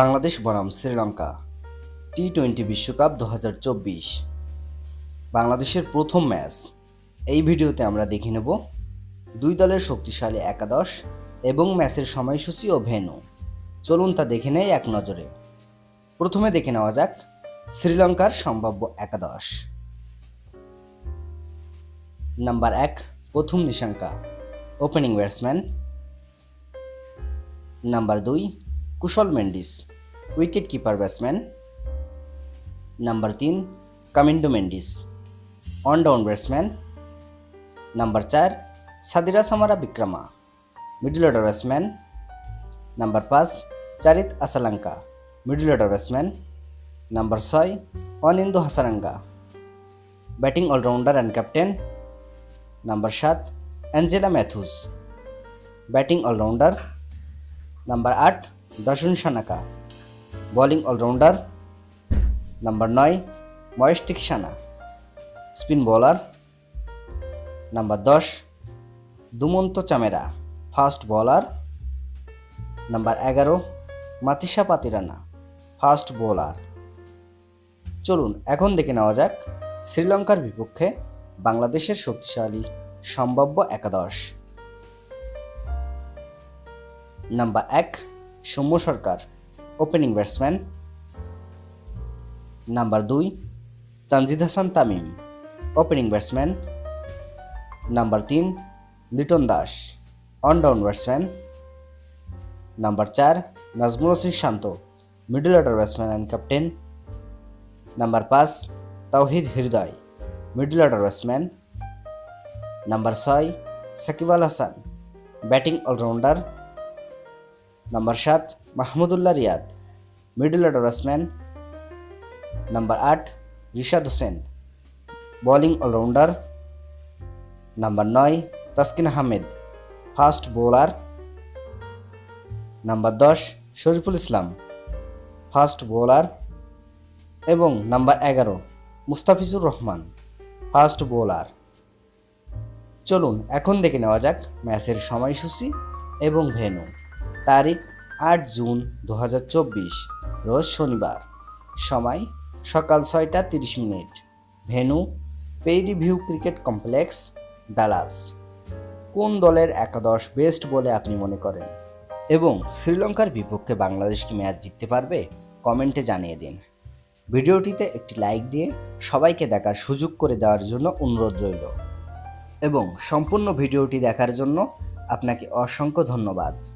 বাংলাদেশ বনাম Sri Lanka T twenty বিশ্বকাপ দু হাজার চব্বিশ। বাংলাদেশের প্রথম ম্যাচ। এই ভিডিওতে আমরা দেখে নেব দুই দলের শক্তিশালী একাদশ এবং ম্যাচের সময়সূচি ও ভেনু চলুন তা দেখে নেই এক নজরে। প্রথমে দেখে নেওয়া যাক শ্রীলঙ্কার সম্ভাব্য একাদশ। নাম্বার এক, প্রথম নিশাঙ্কা, ওপেনিং ব্যাটসম্যান। নাম্বার দুই Kusal Mendis wicket keeper batsman number তিন, Kamindu Mendis on down batsman number চার, Sadeera Samarawickrama middle order batsman number পাঁচ, Charith Asalanka middle order batsman number ছয়, Wanindu Hasaranga batting allrounder and captain number সাত, Angelo Mathews batting allrounder number আট Dasun Shanaka. Bowling allrounder. Number নয় মহেশ সানা। Spin bowler. Number দশ, Dushmantha Chameera, fast bowler. Number এগারো, Matheesha Pathirana, fast bowler. চলুন, এখন দেখে নেওয়া যাক শ্রীলঙ্কার বিপক্ষে বাংলাদেশের শক্তিশালী সম্ভাব্য একাদশ। নাম্বার এক Soumya Sarkar opening batsman number দুই, Tanzid Hasan Tamim opening batsman number তিন, Liton Das on down batsman number চার, Najmul Hossain Shanto middle order batsman and captain number পাঁচ, Towhid Hridoy middle order batsman number ছয়, Shakib Al Hasan batting allrounder number সাত, Mahmudullah Riyad. Middle order batsman number আট, Rishad Hossain. Bowling allrounder number নয়, Taskin Ahmed. Fast bowler number দশ, Shoriful Islam. Fast bowler এবং number এগারো, Mustafizur Rahman. Fast bowler চলুন, এখন দেখে নেওয়া যাক ম্যাচের সময়সূচি এবং ভেন্যু। তারিখ আট জুন দু হাজার চব্বিশ, রোজ শনিবার। সময় সকাল ছয়টা তিরিশ minute. Venue Prairie View cricket complex, Dallas. কোন দলের একাদশ বেস্ট বলে আপনি মনে করেন? এবং শ্রীলঙ্কার বিপক্ষে বাংলাদেশ কি ম্যাচ জিততে পারবে? কমেন্টে জানিয়ে দিন। ভিডিওটিতে একটি লাইক দিয়ে সবাইকে দেখার সুযোগ করে দেওয়ার জন্য অনুরোধ রইল। এবং সম্পূর্ণ ভিডিওটি দেখার জন্য আপনাকে অসংখ্য ধন্যবাদ।